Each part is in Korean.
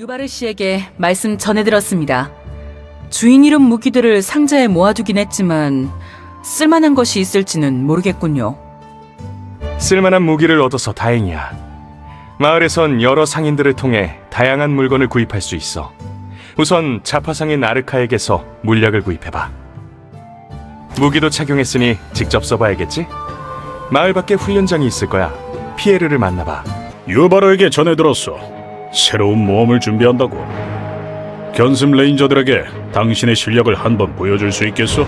유바르 씨에게 말씀 전해들었습니다. 주인 이름 무기들을 상자에 모아두긴 했지만 쓸만한 것이 있을지는 모르겠군요. 쓸만한 무기를 얻어서 다행이야. 마을에선 여러 상인들을 통해 다양한 물건을 구입할 수 있어. 우선 자파상인 아르카에게서 물약을 구입해봐. 무기도 착용했으니 직접 써봐야겠지? 마을 밖에 훈련장이 있을 거야. 피에르를 만나봐. 유바로에게 전해 들었어. 새로운 모험을 준비한다고. 견습 레인저들에게 당신의 실력을 한번 보여줄 수 있겠어?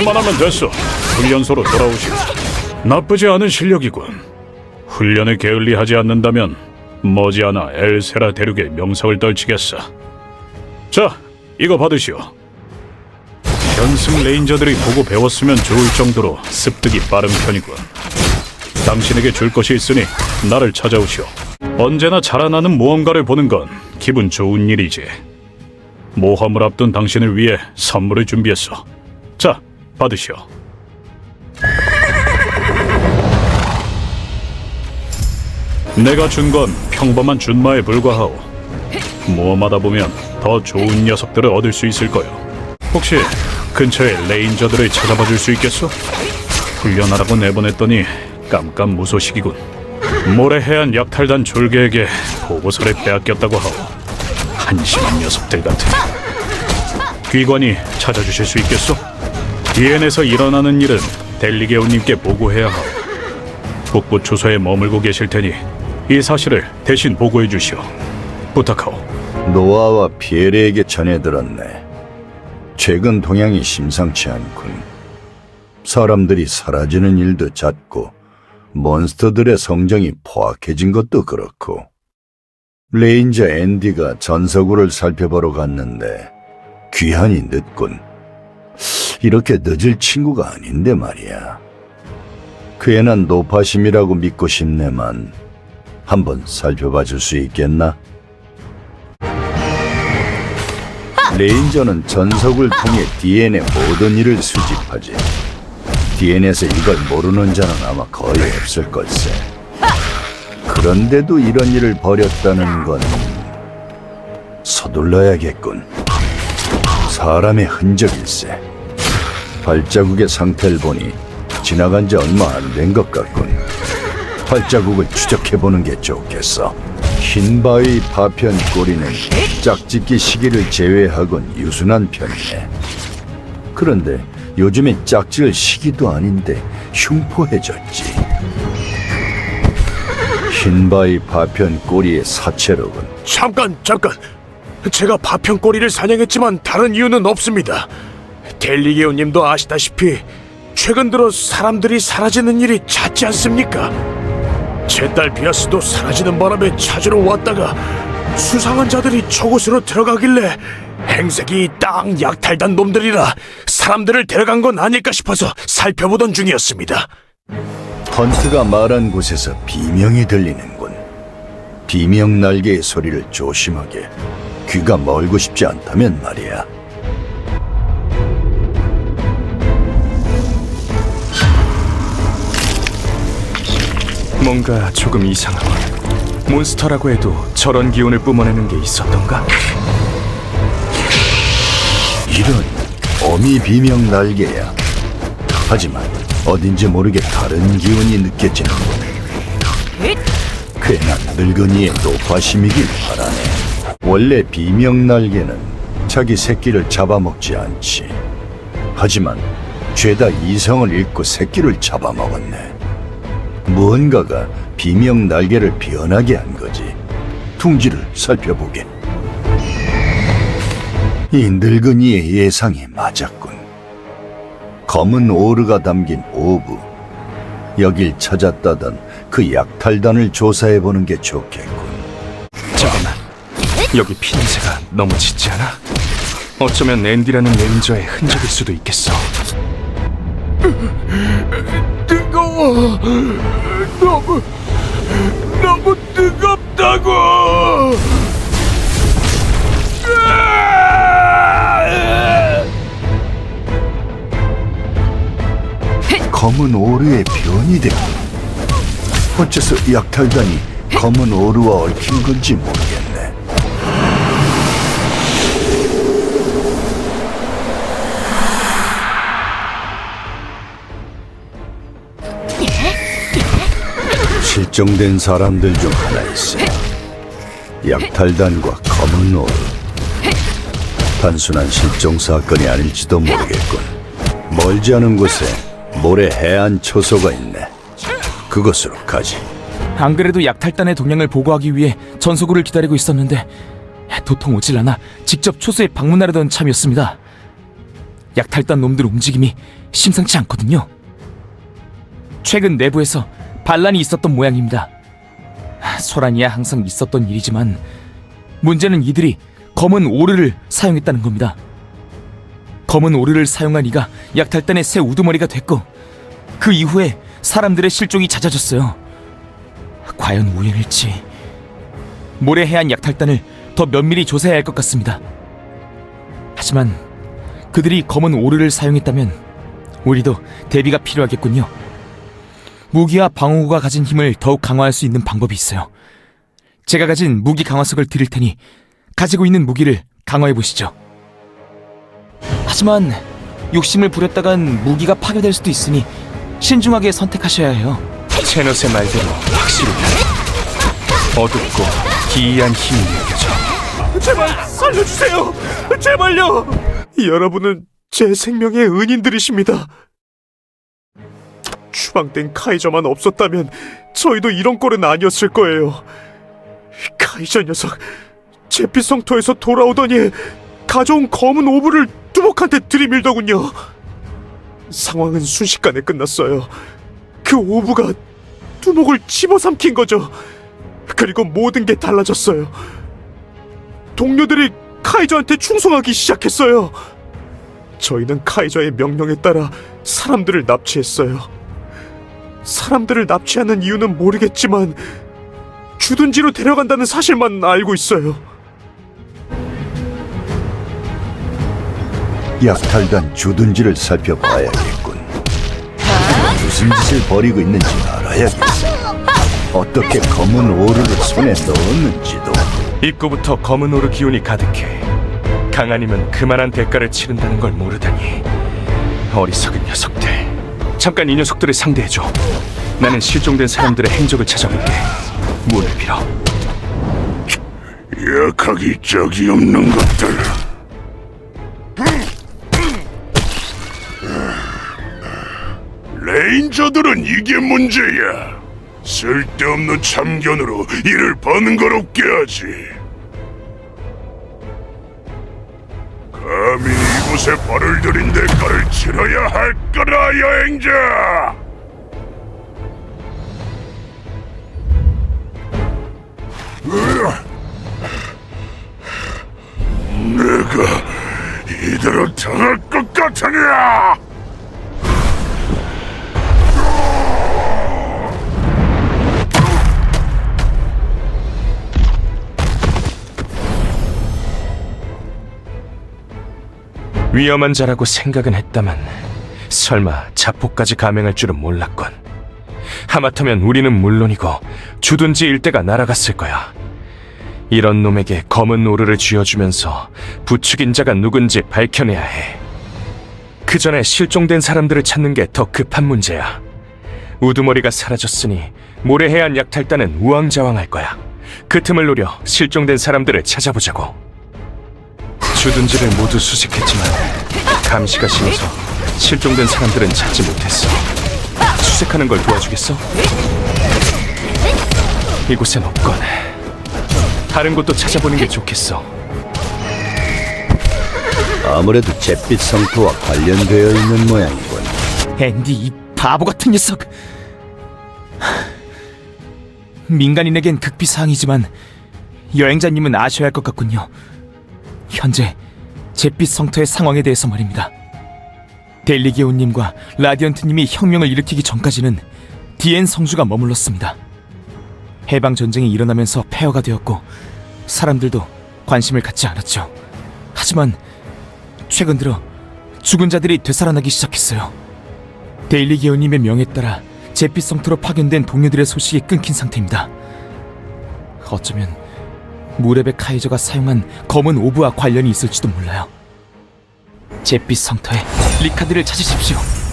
이만하면 됐어. 훈련소로 돌아오시오. 나쁘지 않은 실력이군. 훈련을 게을리하지 않는다면 머지않아 엘세라 대륙의 명성을 떨치겠어. 자, 이거 받으시오. 견습 레인저들이 보고 배웠으면 좋을 정도로 습득이 빠른 편이군. 당신에게 줄 것이 있으니 나를 찾아오시오. 언제나 자라나는 모험가를 보는 건 기분 좋은 일이지. 모험을 앞둔 당신을 위해 선물을 준비했어. 자, 받으시오. 내가 준 건 평범한 준마에 불과하오. 모험하다 보면 더 좋은 녀석들을 얻을 수 있을 거요. 혹시 근처에 레인저들을 찾아봐 줄 수 있겠어? 훈련하라고 내보냈더니 깜깜 무소식이군. 모래 해안 약탈단 졸개에게 보고서를 빼앗겼다고 하오. 한심한 녀석들 같은. 귀관이 찾아주실 수 있겠소? 디엔에서 일어나는 일은 델리게오님께 보고해야 하오. 북부 초소에 머물고 계실 테니 이 사실을 대신 보고해 주시오. 부탁하오. 노아와 피에르에게 전해 들었네. 최근 동향이 심상치 않군. 사람들이 사라지는 일도 잦고 몬스터들의 성정이 포악해진 것도 그렇고 레인저 앤디가 전서구를 살펴보러 갔는데 귀환이 늦군. 이렇게 늦을 친구가 아닌데 말이야. 난 노파심이라고 믿고 싶네만 한번 살펴봐 줄 수 있겠나? 레인저는 전석을 통해 DN의 모든 일을 수집하지. DN에서 이걸 모르는 자는 아마 거의 없을 걸세. 그런데도 이런 일을 벌였다는 건 서둘러야겠군. 사람의 흔적일세. 발자국의 상태를 보니 지나간 지 얼마 안 된 것 같군. 발자국을 추적해보는 게 좋겠어. 흰 바위 파편 꼬리는 짝짓기 시기를 제외하곤 유순한 편이네. 그런데 요즘엔 짝질 시기도 아닌데 흉포해졌지. 흰 바위 파편 꼬리의 사체로군. 잠깐, 잠깐. 제가 파편 꼬리를 사냥했지만 다른 이유는 없습니다. 델리게오님도 아시다시피 최근 들어 사람들이 사라지는 일이 잦지 않습니까? 제 딸 비아스도 사라지는 바람에 찾으러 왔다가 수상한 자들이 저곳으로 들어가길래 행색이 딱 약탈단 놈들이라 사람들을 데려간 건 아닐까 싶어서 살펴보던 중이었습니다. 헌트가 말한 곳에서 비명이 들리는군. 비명 날개의 소리를 조심하게. 귀가 멀고 싶지 않다면 말이야. 뭔가 조금 이상하군. 몬스터라고 해도 저런 기운을 뿜어내는 게 있었던가? 이런 어미 비명 날개야. 하지만 어딘지 모르게 다른 기운이 느껴지는군. 괜한 늙은이의 노파심이길 바라네. 원래 비명 날개는 자기 새끼를 잡아먹지 않지. 하지만 죄다 이성을 잃고 새끼를 잡아먹었네. 무언가가 비명 날개를 변하게 한 거지. 둥지를 살펴보게. 이 늙은이의 예상이 맞았군. 검은 오르가 담긴 오브. 여길 찾았다던 그 약탈단을 조사해보는 게 좋겠군. 잠깐만. 여기 피냄새가 너무 짙지 않아? 어쩌면 앤디라는 레인저의 흔적일 수도 있겠어. 뜨거워. 너무 너무 뜨겁다고. 검은 오류의 변이 되고 어째서 약탈단이 검은 오류와 얽힌 건지 모르겠네. 실종된 사람들 중 하나 있어. 약탈단과 검은 오류 단순한 실종 사건이 아닐지도 모르겠군. 멀지 않은 곳에 모래 해안 초소가 있네. 그곳으로 가지. 안 그래도 약탈단의 동향을 보고하기 위해 전소구를 기다리고 있었는데 도통 오질 않아 직접 초소에 방문하려던 참이었습니다. 약탈단 놈들 움직임이 심상치 않거든요. 최근 내부에서 반란이 있었던 모양입니다. 소란이야 항상 있었던 일이지만 문제는 이들이 검은 오르를 사용했다는 겁니다. 검은 오르를 사용한 이가 약탈단의 새 우두머리가 됐고 그 이후에 사람들의 실종이 잦아졌어요. 과연 우연일지 모래 해안 약탈단을 더 면밀히 조사해야 할 것 같습니다. 하지만 그들이 검은 오르를 사용했다면 우리도 대비가 필요하겠군요. 무기와 방어구가 가진 힘을 더욱 강화할 수 있는 방법이 있어요. 제가 가진 무기 강화석을 드릴 테니 가지고 있는 무기를 강화해 보시죠. 하지만 욕심을 부렸다간 무기가 파괴될 수도 있으니 신중하게 선택하셔야 해요. 체넛의 말대로 확실히 어둡고 기이한 힘이 느껴져. 제발 살려주세요. 제발요. 여러분은 제 생명의 은인들이십니다. 추방된 카이저만 없었다면 저희도 이런 꼴은 아니었을 거예요. 카이저 녀석 제피 성토에서 돌아오더니 가져온 검은 오브를 뚜벅한테 들이밀더군요. 상황은 순식간에 끝났어요. 그 오브가 뚜벅을 집어삼킨 거죠. 그리고 모든 게 달라졌어요. 동료들이 카이저한테 충성하기 시작했어요. 저희는 카이저의 명령에 따라 사람들을 납치했어요. 사람들을 납치하는 이유는 모르겠지만 주둔지로 데려간다는 사실만 알고 있어요. 약탈단 주둔지를 살펴봐야겠군. 무슨 짓을 벌이고 있는지 알아야겠어. 어떻게 검은 오르를 손에 넣었는지도. 입구부터 검은 오르 기운이 가득해. 강한이면 그만한 대가를 치른다는 걸 모르다니. 어리석은 녀석들. 잠깐 이 녀석들을 상대해줘. 나는 실종된 사람들의 행적을 찾아볼게. 문을 빌어. 약하기 짝이 없는 것들. 레인저들은 이게 문제야. 쓸데없는 참견으로 이를 번거롭게 하지. 감히 이곳에 발을 들인 대가를 치러야 할 거라, 여행자! 내가 이대로 당할 것 같으냐? 위험한 자라고 생각은 했다만 설마 자포까지 감행할 줄은 몰랐군. 하마터면 우리는 물론이고 주둔지 일대가 날아갔을 거야. 이런 놈에게 검은 오르를 쥐어주면서 부추긴 자가 누군지 밝혀내야 해. 그 전에 실종된 사람들을 찾는 게 더 급한 문제야. 우두머리가 사라졌으니 모래해안 약탈단은 우왕좌왕할 거야. 그 틈을 노려 실종된 사람들을 찾아보자고. 주둔지를 모두 수색했지만 감시가 심해서 실종된 사람들은 찾지 못했어. 수색하는 걸 도와주겠어? 이곳엔 없건 다른 곳도 찾아보는 게 좋겠어. 아무래도 잿빛 성토와 관련되어 있는 모양이군. 앤디 이 바보 같은 녀석. 민간인에겐 극비사항이지만 여행자님은 아셔야 할 것 같군요. 현재 잿빛 성터의 상황에 대해서 말입니다. 델리게오님과 라디언트님이 혁명을 일으키기 전까지는 디엔 성주가 머물렀습니다. 해방 전쟁이 일어나면서 폐허가 되었고 사람들도 관심을 갖지 않았죠. 하지만 최근 들어 죽은 자들이 되살아나기 시작했어요. 데일리 게오님의 명에 따라 잿빛 성토로 파견된 동료들의 소식이 끊긴 상태입니다. 어쩌면 무레베 카이저가 사용한 검은 오브와 관련이 있을지도 몰라요. 잿빛 성터에 리카드를 찾으십시오.